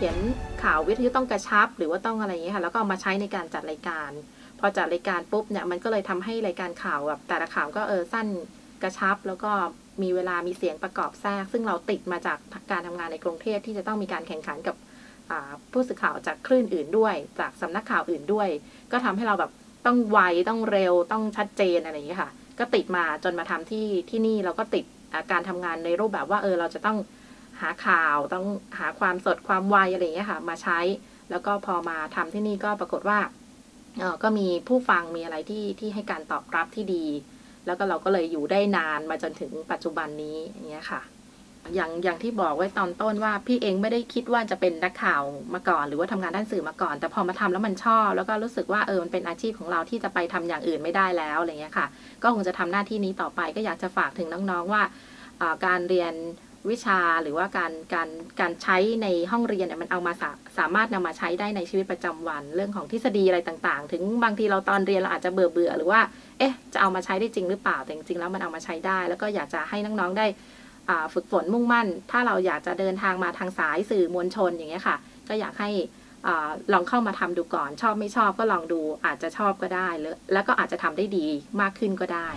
เขียนข่าววิทยุต้องกระชับ หรือว่าต้องอะไรอย่างเงี้ยค่ะแล้วก็เอามาใช้ในการจัดรายการ พอจัดรายการปุ๊บเนี่ยมันก็เลยทำให้รายการข่าวแบบแต่ละข่าวก็เออสั้นกระชับ แล้วก็มีเวลามีเสียงประกอบแทรก ซึ่งเราติดมาจากการทำงานในกรุงเทพที่จะต้องมีการแข่งขันกับผู้สื่อข่าวจากคลื่นอื่นด้วย จากสำนักข่าวอื่นด้วย ก็ทำให้เราแบบต้องไวต้องเร็วต้องชัดเจนอะไรอย่างเงี้ยค่ะ ก็ติดมาจนมาทำที่ที่นี่เราก็ติดการทำงานในรูปแบบว่าเออเราจะต้อง หาข่าวต้องหาความสดความไวอะไรอย่างเงี้ยค่ะ มาใช้ แล้วก็พอมาทำที่นี่ก็ปรากฏว่าก็มีผู้ฟังมีอะไรที่ที่ให้การตอบรับที่ดี แล้วก็เราก็เลยอยู่ได้นานมาจนถึงปัจจุบันนี้อย่างเงี้ยค่ะ อย่างอย่างที่บอกไว้ตอนต้นว่าพี่เองไม่ได้คิดว่าจะเป็นนักข่าวมาก่อน หรือว่าทำงานด้านสื่อมาก่อน แต่พอมาทำแล้วมันชอบ แล้วก็รู้สึกว่าเออมันเป็นอาชีพของเราที่จะไปทำอย่างอื่นไม่ได้แล้วอะไรเงี้ยค่ะ ก็คงจะทำหน้าที่นี้ต่อไปก็อยากจะฝากถึงน้องๆว่าการเรียน วิชาหรือว่าการการการใช้ในห้องเรียนเนี่ยมันเอามาสาสามารถนำมาใช้ได้ในชีวิตประจำวัน เรื่องของทฤษฎีอะไรต่างๆ ถึงบางทีเราตอนเรียนเราอาจจะเบื่อเบื่อหรือว่า เอ๊ะ จะเอามาใช้ได้จริงหรือเปล่าแต่จริงๆแล้วมันเอามาใช้ได้ แล้วก็อยากจะให้น้องๆได้ฝึกฝนมุ่งมั่น ถ้าเราอยากจะเดินทางมาทางสายสื่อมวลชนอย่างเงี้ยค่ะ ก็อยากให้อลองเข้ามาทำดูก่อน ชอบไม่ชอบก็ลองดูอาจจะชอบก็ได้แล้วก็อาจจะทำได้ดีมากขึ้นก็ได้